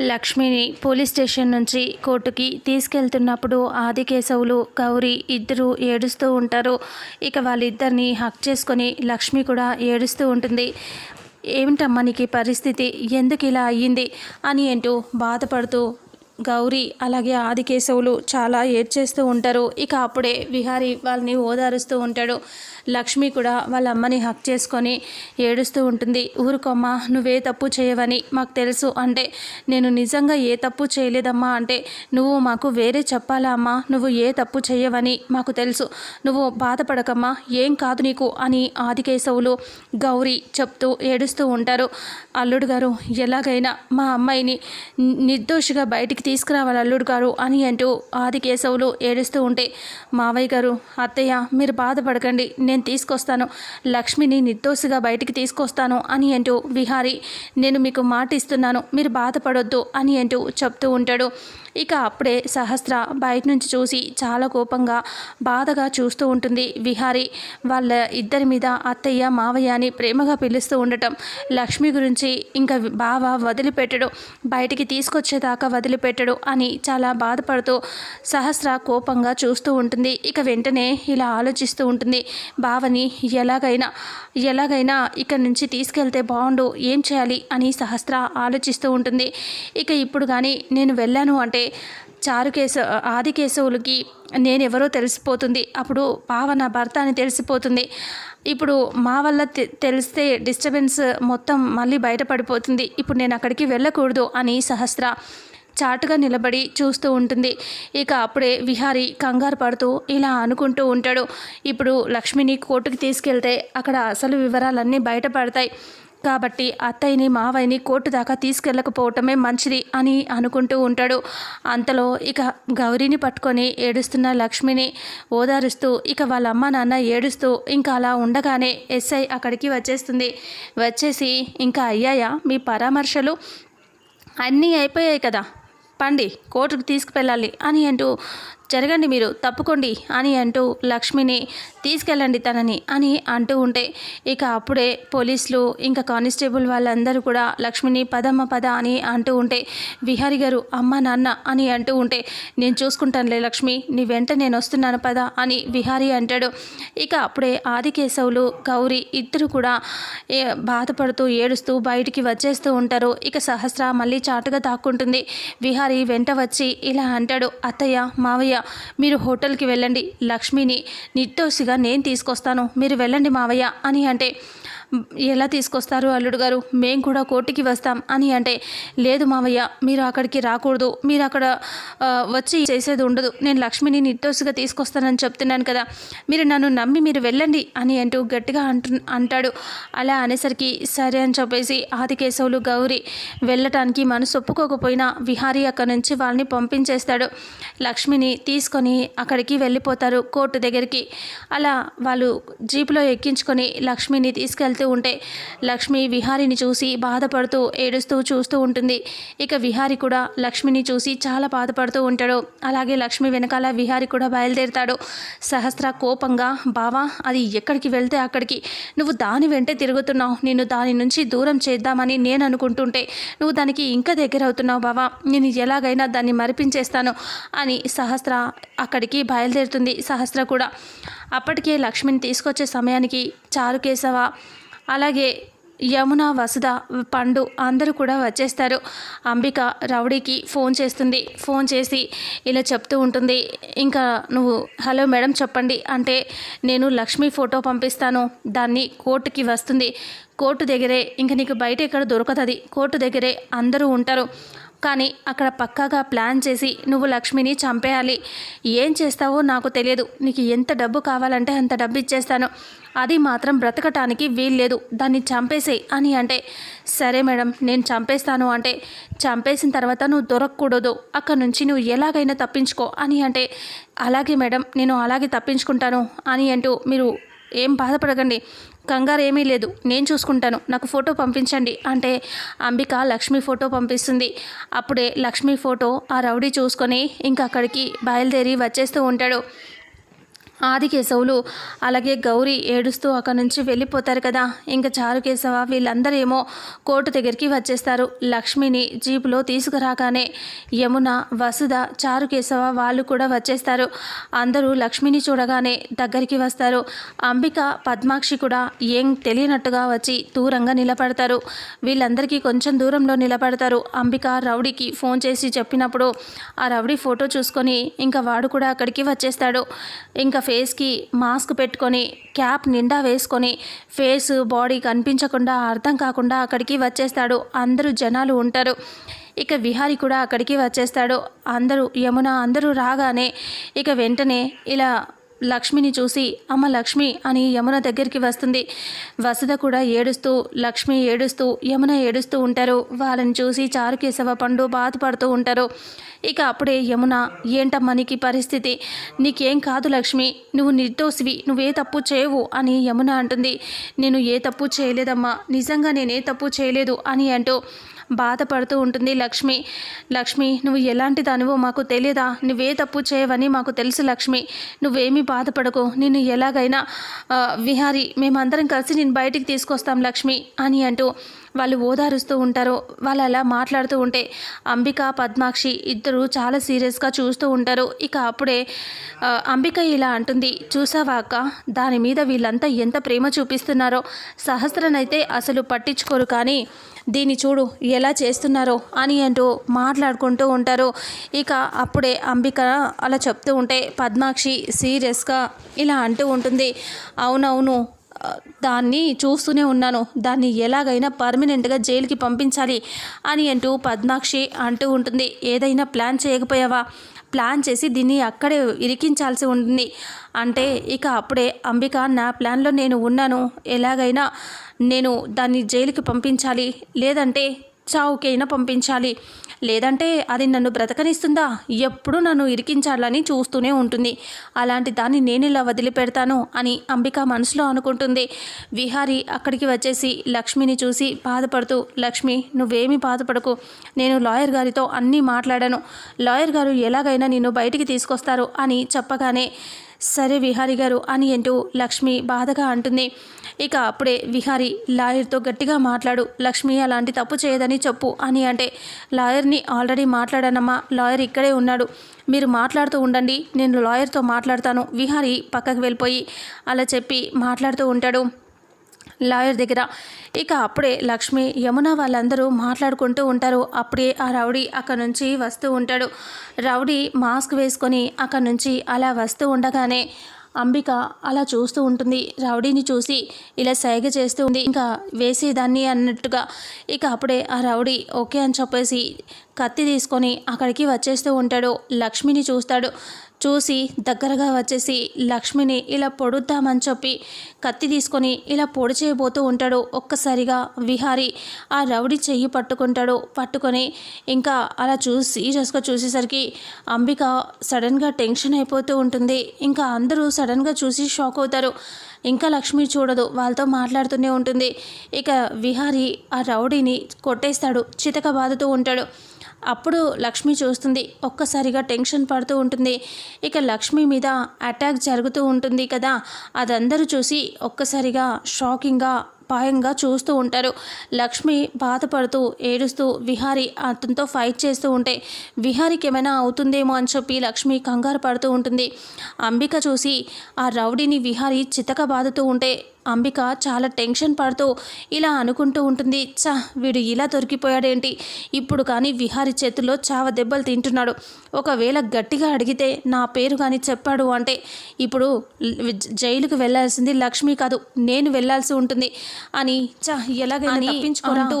లక్ష్మిని police station నుంచి కోర్టుకి తీసుకెళ్తున్నప్పుడు ఆదికేశవులు గౌరీ ఇద్దరు ఏడుస్తూ ఉంటారు. ఇక వాళ్ళిద్దరిని హక్ చేసుకొని లక్ష్మి కూడా ఏడుస్తూ ఉంటుంది. ఏమిటమ్మా నీకు పరిస్థితి? ఎందుకు ఇలా అయ్యింది? అని అంటూ బాధపడుతూ గౌరీ అలాగే ఆదికేశవులు చాలా ఏడ్చేస్తూ ఉంటారు. ఇక అప్పుడే విహారి వాళ్ళని ఓదారుస్తూ ఉంటాడు. లక్ష్మి కూడా వాళ్ళ అమ్మని హక్ చేసుకొని ఏడుస్తూ ఉంటుంది. ఊరుకోమ్మా నువ్వే తప్పు చేయవని మాకు తెలుసు అంటే నేను నిజంగా ఏ తప్పు చేయలేదమ్మా అంటే నువ్వు మాకు వేరే చెప్పాలా అమ్మా? నువ్వు ఏ తప్పు చేయవని మాకు తెలుసు. నువ్వు బాధపడకమ్మా ఏం కాదు నీకు అని ఆదికేశవులు గౌరీ చెప్తూ ఏడుస్తూ ఉంటారు. అల్లుడు గారు ఎలాగైనా మా అమ్మాయిని నిర్దోషిగా బయటికి తీసుకురావాలి అల్లుడు గారు అని అంటూ ఆదికేశవులు ఏడుస్తూ ఉంటే మావయ్య గారు అత్తయ్య మీరు బాధపడకండి నేను తీసుకొస్తాను. లక్ష్మిని నిర్దోషిగా బయటికి తీసుకొస్తాను అని అంటూ విహారి నేను మీకు మాట ఇస్తున్నాను మీరు బాధపడొద్దు అని అంటూ చెప్తూ ఉంటాడు. ఇక అప్పుడే సహస్ర బయట నుంచి చూసి చాలా కోపంగా బాధగా చూస్తూ ఉంటుంది విహారి. వాళ్ళ ఇద్దరి మీద అత్తయ్య మావయ్య అని ప్రేమగా పిలుస్తూ ఉండటం లక్ష్మి గురించి ఇంకా బావ వదిలిపెట్టడు. బయటికి తీసుకొచ్చేదాకా వదిలిపెట్టడు అని చాలా బాధపడుతూ సహస్ర కోపంగా చూస్తూ ఉంటుంది. ఇక వెంటనే ఇలా ఆలోచిస్తూ ఉంటుంది బావని ఎలాగైనా ఎలాగైనా ఇక్కడి నుంచి తీసుకెళ్తే బాగుండు ఏం చేయాలి? అని సహస్ర ఆలోచిస్తూ ఉంటుంది. ఇక ఇప్పుడు కానీ నేను వెళ్ళాను అంటే చారుకేశ ఆదికేశవులకి నేనెవరో తెలిసిపోతుంది. అప్పుడు పావ నా భర్త అని తెలిసిపోతుంది. ఇప్పుడు మా వల్ల తె- తెలిస్తే డిస్టర్బెన్స్ మొత్తం మళ్ళీ బయటపడిపోతుంది. ఇప్పుడు నేను అక్కడికి వెళ్ళకూడదు అని సహస్ర చాటుగా నిలబడి చూస్తూ ఉంటుంది. ఇక అప్పుడే విహారి కంగారు పడుతూ ఇలా అనుకుంటూ ఉంటాడు. ఇప్పుడు లక్ష్మిని కోర్టుకి తీసుకెళ్తే అక్కడ అసలు వివరాలన్నీ బయటపడతాయి. కాబట్టి అత్తయ్యని మావయ్యని కోర్టు దాకా తీసుకెళ్ళకపోవటమే మంచిది అని అనుకుంటూ ఉంటాడు. అంతలో ఇక గౌరీని పట్టుకొని ఏడుస్తున్న లక్ష్మిని ఓదారుస్తూ ఇక వాళ్ళ అమ్మ నాన్న ఏడుస్తూ ఇంకా అలా ఉండగానే ఎస్ఐ అక్కడికి వచ్చేస్తుంది. వచ్చేసి ఇంకా అయ్యాయా? మీ పరామర్శలు అన్నీ అయిపోయాయి కదా. పండి కోర్టుకు తీసుకువెళ్ళాలి అని అంటూ జరగండి మీరు తప్పుకోండి అని అంటూ లక్ష్మిని తీసుకెళ్ళండి తనని అని అంటూ ఉంటే ఇక అప్పుడే పోలీసులు ఇంకా కానిస్టేబుల్ వాళ్ళందరూ కూడా లక్ష్మిని పదమ్మ పద అని అంటూ ఉంటే విహారి గారు అమ్మ నాన్న అని అంటూ ఉంటే నేను చూసుకుంటానులే లక్ష్మి నీ వెంట నేను వస్తున్నాను పద అని విహారి అంటాడు. ఇక అప్పుడే ఆదికేశవులు గౌరీ ఇద్దరు కూడా ఏ, బాధపడుతూ ఏడుస్తూ బయటికి వచ్చేస్తూ ఉంటారు. ఇక సహస్ర మళ్ళీ చాటుగా దాక్కుంటుంది. విహారి వెంట వచ్చి ఇలా అంటాడు అత్తయ్య మావయ్య మీరు హోటల్కి వెళ్ళండి. లక్ష్మిని నిర్దోషిగా నేను తీసుకొస్తాను. మీరు వెళ్ళండి మావయ్య అని అంటే ఎలా తీసుకొస్తారు అల్లుడు గారు? మేము కూడా కోర్టుకి వస్తాం అని అంటే లేదు మావయ్య మీరు అక్కడికి రాకూడదు. మీరు అక్కడ వచ్చి చేసేది ఉండదు. నేను లక్ష్మిని నిర్దోషిగా తీసుకొస్తానని చెప్తున్నాను కదా. మీరు నన్ను నమ్మి మీరు వెళ్ళండి అని అంటూ గట్టిగా అంటు అంటాడు. అలా అనేసరికి సరే అని చెప్పేసి ఆదికేశవులు గౌరీ వెళ్ళటానికి మనసు ఒప్పుకోకపోయినా విహారీ అక్కడి నుంచి వాళ్ళని పంపించేస్తాడు. లక్ష్మిని తీసుకొని అక్కడికి వెళ్ళిపోతారు కోర్టు దగ్గరికి. అలా వాళ్ళు జీపులో ఎక్కించుకొని లక్ష్మిని వెళ్తూ ఉంటే లక్ష్మి విహారిని చూసి బాధపడుతూ ఏడుస్తూ చూస్తూ ఉంటుంది. ఇక విహారి కూడా లక్ష్మిని చూసి చాలా బాధపడుతూ ఉంటాడు. అలాగే లక్ష్మి వెనకాల విహారి కూడా బయలుదేరుతాడు. సహస్ర కోపంగా బావా అది ఎక్కడికి వెళ్తే అక్కడికి? నువ్వు దాని వెంటే తిరుగుతున్నావు. నిన్ను దాని నుంచి దూరం చేద్దామని నేను అనుకుంటుంటే నువ్వు దానికి ఇంకా దగ్గర అవుతున్నావు బావా. నేను ఎలాగైనా దాన్ని మరిపించేస్తాను అని సహస్ర అక్కడికి బయలుదేరుతుంది. సహస్ర కూడా అప్పటికే లక్ష్మిని తీసుకొచ్చే సమయానికి చారుకేశవ అలాగే యమున వసుధ పండు అందరూ కూడా వచ్చేస్తారు. అంబిక రౌడీకి ఫోన్ చేస్తుంది. ఫోన్ చేసి ఇలా చెప్తూ ఉంటుంది. ఇంకా నువ్వు హలో మేడం చెప్పండి. అంటే నేను లక్ష్మి ఫోటో పంపిస్తాను. దాన్ని కోర్టుకి వస్తుంది. కోర్టు దగ్గరే ఇంకా నీకు బయట ఎక్కడ దొరకదు కోర్టు దగ్గరే అందరూ ఉంటారు. కానీ అక్కడ పక్కాగా ప్లాన్ చేసి నువ్వు లక్ష్మిని చంపేయాలి. ఏం చేస్తావో నాకు తెలియదు. నీకు ఎంత డబ్బు కావాలంటే అంత డబ్బు ఇచ్చేస్తాను. అది మాత్రం బ్రతకటానికి వీల్లేదు. దాన్ని చంపేసేయి అని అంటే సరే మేడం నేను చంపేస్తాను అంటే చంపేసిన తర్వాత నువ్వు దొరకకూడదు. అక్కడ నుంచి నువ్వు ఎలాగైనా తప్పించుకో అని అంటే అలాగే మేడం నేను అలాగే తప్పించుకుంటాను అని అంటూ మీరు ఏం బాధపడకండి. కంగారు ఏమీ లేదు. నేను చూసుకుంటాను. నాకు ఫోటో పంపించండి. అంటే అంబిక లక్ష్మి ఫోటో పంపిస్తుంది. అప్పుడే లక్ష్మి ఫోటో ఆ రౌడీ చూసుకొని ఇంకా అక్కడికి బయలుదేరి వచ్చేస్తూ ఉంటాడు. ఆదికేశవులు అలాగే గౌరీ ఏడుస్తూ అక్కడి నుంచి వెళ్ళిపోతారు కదా. ఇంకా చారుకేశవ వీళ్ళందరేమో కోర్టు దగ్గరికి వచ్చేస్తారు. లక్ష్మిని జీపులో తీసుకురాగానే యమున వసుధ చారుకేశవ వాళ్ళు కూడా వచ్చేస్తారు. అందరూ లక్ష్మిని చూడగానే దగ్గరికి వస్తారు. అంబిక పద్మాక్షి కూడా ఏం తెలియనట్టుగా వచ్చి దూరంగా నిలబడతారు. వీళ్ళందరికీ కొంచెం దూరంలో నిలబడతారు. అంబిక రౌడీకి ఫోన్ చేసి చెప్పినప్పుడు ఆ రౌడీ ఫోటో చూసుకొని ఇంకా వాడు కూడా అక్కడికి వచ్చేస్తాడు. ఇంకా ఫేస్కి మాస్క్ పెట్టుకొని క్యాప్ నిండా వేసుకొని ఫేస్ బాడీ కనిపించకుండా అర్థం కాకుండా అక్కడికి వచ్చేస్తాడు. అందరూ జనాలు ఉంటారు. ఇక విహారి కూడా అక్కడికి వచ్చేస్తాడు. అందరూ యమున అందరూ రాగానే ఇక వెంటనే ఇలా లక్ష్మిని చూసి అమ్మ లక్ష్మి అని యమున దగ్గరికి వస్తుంది. వసుధ కూడా ఏడుస్తూ లక్ష్మి ఏడుస్తూ యమున ఏడుస్తూ ఉంటారు. వాళ్ళని చూసి చారుకేశవ పండు బాధపడుతూ ఉంటారు. ఇక అప్పుడే యమున ఏంటమ్మా నీకు పరిస్థితి? నీకేం కాదు లక్ష్మి. నువ్వు నిర్దోషివి. నువ్వే తప్పు చేయవు అని యమున అంటుంది. నేను ఏ తప్పు చేయలేదమ్మా. నిజంగా నేనే తప్పు చేయలేదు అని అంటూ బాధపడుతూ ఉంటుంది లక్ష్మి. లక్ష్మి నువ్వు ఎలాంటి దానివో మాకు తెలియదా నువ్వే తప్పు చేయవని మాకు తెలుసు లక్ష్మి. నువ్వేమి బాధపడకు. నిన్ను ఎలాగైనా విహారీ విహారి మేమందరం కలిసి నేను బయటికి తీసుకొస్తాం లక్ష్మి అని అంటూ వాళ్ళు ఓదారుస్తూ ఉంటారు వాళ్ళు అలా మాట్లాడుతూ ఉంటే అంబిక పద్మాక్షి ఇద్దరు చాలా సీరియస్గా చూస్తూ ఉంటారు. ఇక అప్పుడే అంబిక ఇలా అంటుంది చూసావా అక్క దాని మీద వీళ్ళంతా ఎంత ప్రేమ చూపిస్తున్నారో. సహస్రనైతే అసలు పట్టించుకోరు కానీ దీన్ని చూడు ఎలా చేస్తున్నారో అని అంటూ మాట్లాడుకుంటూ ఉంటారు. ఇక అప్పుడే అంబిక అలా చెప్తూ ఉంటే పద్మాక్షి సీరియస్గా ఇలా అంటూ ఉంటుంది అవునవును దాన్ని చూస్తూనే ఉన్నాను. దాన్ని ఎలాగైనా పర్మనెంట్గా జైలుకి పంపించాలి అని అంటూ పద్మాక్షి అంటూ ఉంటుంది. ఏదైనా ప్లాన్ చేయకపోయావా? ప్లాన్ చేసి దీన్ని అక్కడే ఇరికించాల్సి ఉంటుంది. అంటే ఇక అప్పుడే అంబిక నా ప్లాన్లో నేను ఉన్నాను. ఎలాగైనా నేను దాన్ని జైలుకి పంపించాలి. లేదంటే చావుకైనా పంపించాలి? లేదంటే అది నన్ను బ్రతకనిస్తుందా? ఎప్పుడు నన్ను ఇరికించాలని చూస్తూనే ఉంటుంది. అలాంటి దాన్ని నేను ఇలా వదిలిపెడతాను అని అంబిక మనసులో అనుకుంటుంది. విహారి అక్కడికి వచ్చేసి లక్ష్మిని చూసి బాధపడుతూ లక్ష్మి నువ్వేమీ బాధపడకు. నేను లాయర్ గారితో అన్నీ మాట్లాడాను. లాయర్ గారు ఎలాగైనా నిన్ను బయటికి తీసుకొస్తారు అని చెప్పగానే సరే విహారి గారు అని అంటూ లక్ష్మి బాధగా అంటుంది. ఇక అప్పుడే విహారి లాయర్తో గట్టిగా మాట్లాడు లక్ష్మి అలాంటి తప్పు చేయదని చెప్పు అని అంటే లాయర్ని ఆల్రెడీ మాట్లాడానమ్మా లాయర్ ఇక్కడే ఉన్నాడు. మీరు మాట్లాడుతూ ఉండండి నేను లాయర్తో మాట్లాడతాను. విహారి పక్కకు వెళ్ళిపోయి అలా చెప్పి మాట్లాడుతూ ఉంటాడు. లాయర్ దగ్గర. ఇక అప్పుడే లక్ష్మి యమున వాళ్ళందరూ మాట్లాడుకుంటూ ఉంటారు. అప్పుడే ఆ రౌడీ అక్కడ నుంచి వస్తూ ఉంటాడు. రౌడీ మాస్క్ వేసుకొని అక్కడ నుంచి అలా వస్తూ ఉండగానే అంబిక అలా చూస్తూ ఉంటుంది. రౌడీని చూసి ఇలా సైగ చేస్తూ ఉంది. ఇంకా వేసేదాన్ని అన్నట్టుగా. ఇక అప్పుడే ఆ రౌడీ ఓకే అని చెప్పేసి కత్తి తీసుకొని అక్కడికి వచ్చేస్తూ ఉంటాడు. లక్ష్మిని చూస్తాడు. చూసి దగ్గరగా వచ్చేసి లక్ష్మిని ఇలా పొడుద్దామని చెప్పి కత్తి తీసుకొని ఇలా పొడి చేయబోతూ ఉంటాడు. ఒక్కసారిగా విహారి ఆ రౌడీ చెయ్యి పట్టుకుంటాడు. పట్టుకొని ఇంకా అలా చూసి సీరియస్గా చూసేసరికి అంబిక సడన్గా టెన్షన్ అయిపోతూ ఉంటుంది. ఇంకా అందరూ సడన్గా చూసి షాక్ అవుతారు. ఇంకా లక్ష్మి చూడదు వాళ్ళతో మాట్లాడుతూనే ఉంటుంది. ఇక విహారి ఆ రౌడీని కొట్టేస్తాడు చితక బాదుతూ ఉంటాడు. అప్పుడు లక్ష్మి చూస్తుంది. ఒక్కసారిగా టెన్షన్ పడుతూ ఉంటుంది. ఇక లక్ష్మి మీద అటాక్ జరుగుతూ ఉంటుంది కదా. అదందరూ చూసి ఒక్కసారిగా షాకింగ్గా భయంగా చూస్తూ ఉంటారు. లక్ష్మి బాధపడుతూ ఏడుస్తూ విహారి అతనితో ఫైట్ చేస్తూ ఉంటే విహారికి ఏమైనా అవుతుందేమో అని చెప్పి లక్ష్మి కంగారు పడుతూ ఉంటుంది. అంబిక చూసి ఆ రౌడీని విహారి చితక బాదుతూ ఉంటే అంబిక చాలా టెన్షన్ పడుతూ ఇలా అనుకుంటూ ఉంటుంది. చా వీడు ఇలా దొరికిపోయాడేంటి? ఇప్పుడు కానీ విహారి చేతుల్లో చావ దెబ్బలు తింటున్నాడు. ఒకవేళ గట్టిగా అడిగితే నా పేరు కానీ చెప్పాడు అంటే ఇప్పుడు జైలుకు వెళ్ళాల్సింది లక్ష్మి కాదు నేను వెళ్ళాల్సి ఉంటుంది అని చా ఎలాగైనా తప్పించుకోరంటూ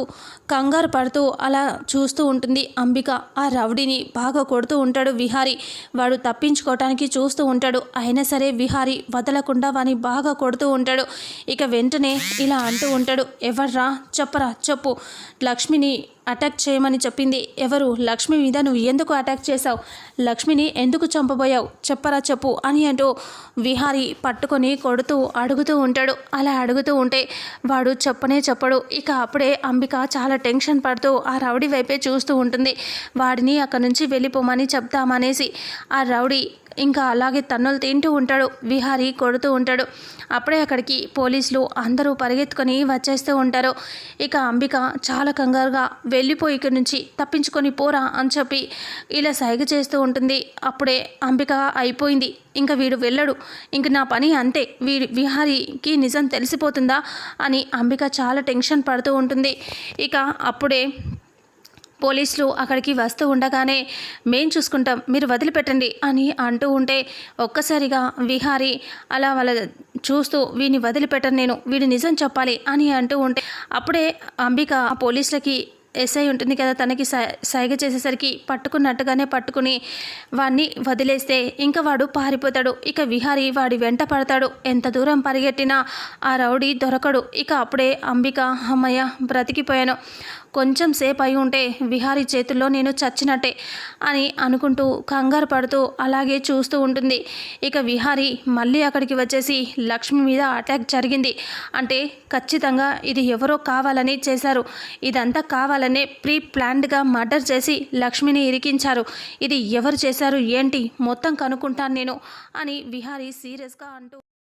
కంగారు పడుతూ అలా చూస్తూ ఉంటుంది అంబిక. ఆ రౌడీని బాగా కొడుతూ ఉంటాడు విహారి. వాడు తప్పించుకోవటానికి చూస్తూ ఉంటాడు. అయినా సరే విహారి వదలకుండా వాని బాగా కొడుతూ ఉంటాడు. ఇక వెంటనే ఇలా అంటూ ఉంటాడు. ఎవర్రా? చెప్పరా? చెప్పు. లక్ష్మిని అటాక్ చేయమని చెప్పింది. ఎవరు? లక్ష్మి మీద నువ్వు ఎందుకు అటాక్ చేశావు? లక్ష్మిని ఎందుకు చంపబోయావు? చెప్పరా చెప్పు అని అంటూ విహారి పట్టుకొని కొడుతూ అడుగుతూ ఉంటాడు. అలా అడుగుతూ ఉంటే వాడు చెప్పనే చెప్పడు. ఇక అప్పుడే అంబిక చాలా టెన్షన్ పడుతూ ఆ రౌడీ వైపే చూస్తూ ఉంటుంది. వాడిని అక్కడి నుంచి వెళ్ళిపోమని చెప్తామనేసి ఆ రౌడీ ఇంకా అలాగే తన్నులు తింటూ ఉంటాడు విహారీ కొడుతూ ఉంటాడు. అప్పుడే అక్కడికి పోలీసులు అందరూ పరిగెత్తుకొని వచ్చేస్తూ ఉంటారు. ఇక అంబిక చాలా కంగారుగా వెళ్ళిపోయి ఇక్కడి నుంచి తప్పించుకొని పోరా అని చెప్పి ఇలా సైగ చేస్తూ ఉంటుంది. అప్పుడే అంబిక అయిపోయింది. ఇంకా వీడు వెళ్ళడు. ఇంక నా పని అంతే. వీడి విహారీకి నిజం తెలిసిపోతుందా అని అంబిక చాలా టెన్షన్ పడుతూ ఉంటుంది. ఇక అప్పుడే పోలీసులు అక్కడికి వస్తూ ఉండగానే మేం చూసుకుంటాం మీరు వదిలిపెట్టండి అని అంటూ ఉంటే ఒక్కసారిగా విహారి అలా వాళ్ళ చూస్తూ వీడిని వదిలిపెట్టను నేను వీడి నిజం చెప్పాలి అని అంటూ ఉంటే అప్పుడే అంబిక ఆ పోలీసులకి ఎస్ఐ ఉంటుంది కదా తనకి సై సైగ చేసేసరికి పట్టుకున్నట్టుగానే పట్టుకుని వాడిని వదిలేస్తే ఇంకా వాడు పారిపోతాడు. ఇక విహారి వాడి వెంట పడతాడు. ఎంత దూరం పరిగెట్టినా ఆ రౌడీ దొరకడు. ఇక అప్పుడే అంబిక అమ్మయ్య బ్రతికిపోయాను. కొంచెం సేపు అయి ఉంటే విహారీ చేతుల్లో నేను చచ్చినట్టే అని అనుకుంటూ కంగారు పడుతూ అలాగే చూస్తూ ఉంటుంది. ఇక విహారీ మళ్ళీ అక్కడికి వచ్చేసి లక్ష్మి మీద అటాక్ జరిగింది. అంటే ఖచ్చితంగా ఇది ఎవరో కావాలని చేశారు. ఇదంతా కావాలనే ప్రీ ప్లాన్డ్గా మర్డర్ చేసి లక్ష్మిని ఇరికించారు. ఇది ఎవరు చేశారు? ఏంటి? మొత్తం కనుక్కుంటాను నేను అని విహారీ సీరియస్గా అంటూ